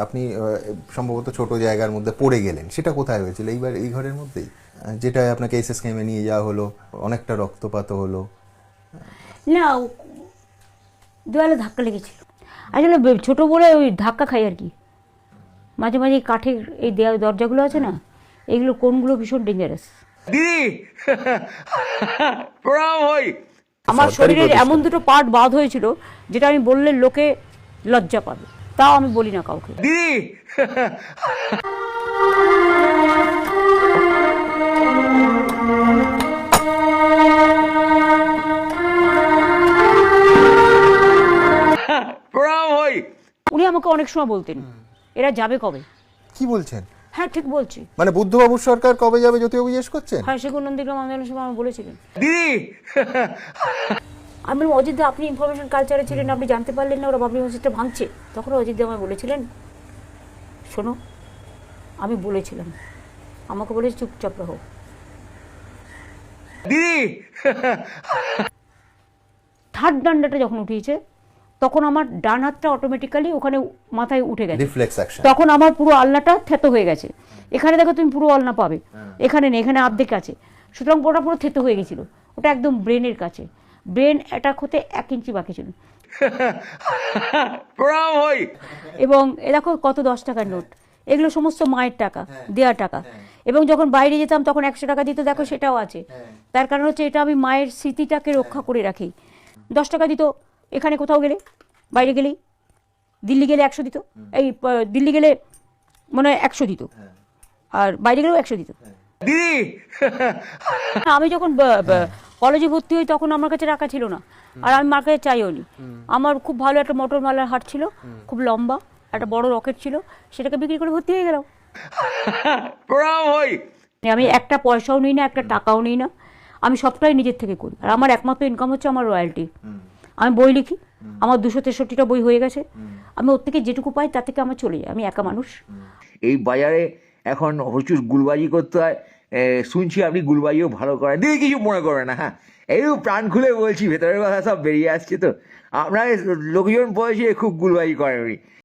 আপনি সম্ভবত ছোট জায়গার মধ্যে পড়ে গেলেন। সেটা কোথায় হয়েছিল? এইবার এই ঘরের মধ্যেই? যেটা আপনাকে এসএস কেমে নিয়ে যাওয়া হলো অনেকটা রক্তপাত হলো। না দেওয়ালে ধাক্কা লেগেছিল। আসলে ছোট বলে ওই ধাক্কা খাই আর কি। মাঝে মাঝে এই কাঠের এই দেওয়াল দরজাগুলো আছে না এগুলো কোনগুলো ভীষণ ডেঞ্জারাস দিদি! প্রণাম হই আমার শরীরের এমন দুটো পার্ট বাদ হয়েছিল যেটা আমি বললে লোকে লজ্জা পাবে। তাও আমি বলি না কাউকে। দিদি! প্রণাম হই উনি আমাকে অনেক সময় বলতেন এরা যাবে কবে? কি বলছেন? হ্যাঁ ঠিক বলছি। মানে বুদ্ধবাবু সরকার কবে যাবে জ্যোতিবাবু জিজ্ঞেস করছেন? হ্যাঁ সেগুলো নন্দীগ্রাম আন্দোলনের সময় আমাকে বলেছিলেন। দিদি! আমি বললাম, অজিত আপনি ইনফরমেশন কালচারে ছিলেন আপনি জানতে পারলেন না ওরা বাবরি মসজিদটা ভাঙছে। তখন অজিত দা আমায় বলেছিলেন শোনো আমি বলেছিলাম আমাকে বলে চুপচাপ রহো দিদি! থার্ড ডান্ডাটা যখন উঠিয়েছে তখন আমার ডান হাতটা অটোমেটিক্যালি ওখানে মাথায় উঠে গেছে। তখন আমার পুরো আলনাটা থেতো হয়ে গেছে। এখানে দেখো তুমি পুরো আলনা পাবে। এখানে নেই এখানে আর্ধেক আছে। সুতরাং ওটা পুরো থেতো হয়ে গেছিল। ওটা একদম ব্রেনের কাছে। ব্রেন অ্যাটাক হতে এক ইঞ্চি বাকি ছিল। প্রণাম হই। এবং এ দেখো কত দশ টাকার নোট। এগুলো সমস্ত মায়ের টাকা দেওয়ার টাকা। এবং যখন বাইরে যেতাম তখন একশো টাকা দিত দেখো সেটাও আছে। তার কারণ হচ্ছে এটা আমি মায়ের স্মৃতিটাকে রক্ষা করে রাখি। দশ টাকা দিত এখানে কোথাও গেলে বাইরে গেলেই। দিল্লি গেলে একশো দিত। এই দিল্লি গেলে মনে হয় একশো দিত। আর বাইরে গেলেও একশো দিত। দিদি! আমি যখন কলেজে ভর্তি হই তখন আমার কাছে টাকা ছিল না। আর আমি মার কাছে চাইও নি। আমার খুব ভালো একটা মোটর মালার হাট ছিল খুব লম্বা একটা বড় রকেট ছিল সেটাকে বিক্রি করে ভর্তি হয়ে গেলাম। প্রণাম হই। আমি একটা পয়সাও নিই না একটা টাকাও নিই না। আমি সবটাই নিজের থেকে করি। আর আমার একমাত্র ইনকাম হচ্ছে আমার রয়্যালটি আমি বই লিখি আমার দুশো তেষট্টিটা বই হয়ে গেছে। আমি ওর থেকে যেটুকু পাই তার থেকে আমার চলে যায় আমি একা মানুষ। এই বাজারে এখন প্রচুর গুলবাজি করতে হয়। শুনছি আপনি গুলবাজিও ভালো করেন। দিদি কিছু মনে করে না হ্যাঁ। এইও প্রাণ খুলে বলছি, ভেতরের কথা সব বেরিয়ে আসছে তো। আপনার লোকজন বলছে খুব গুলবাজি করে উনি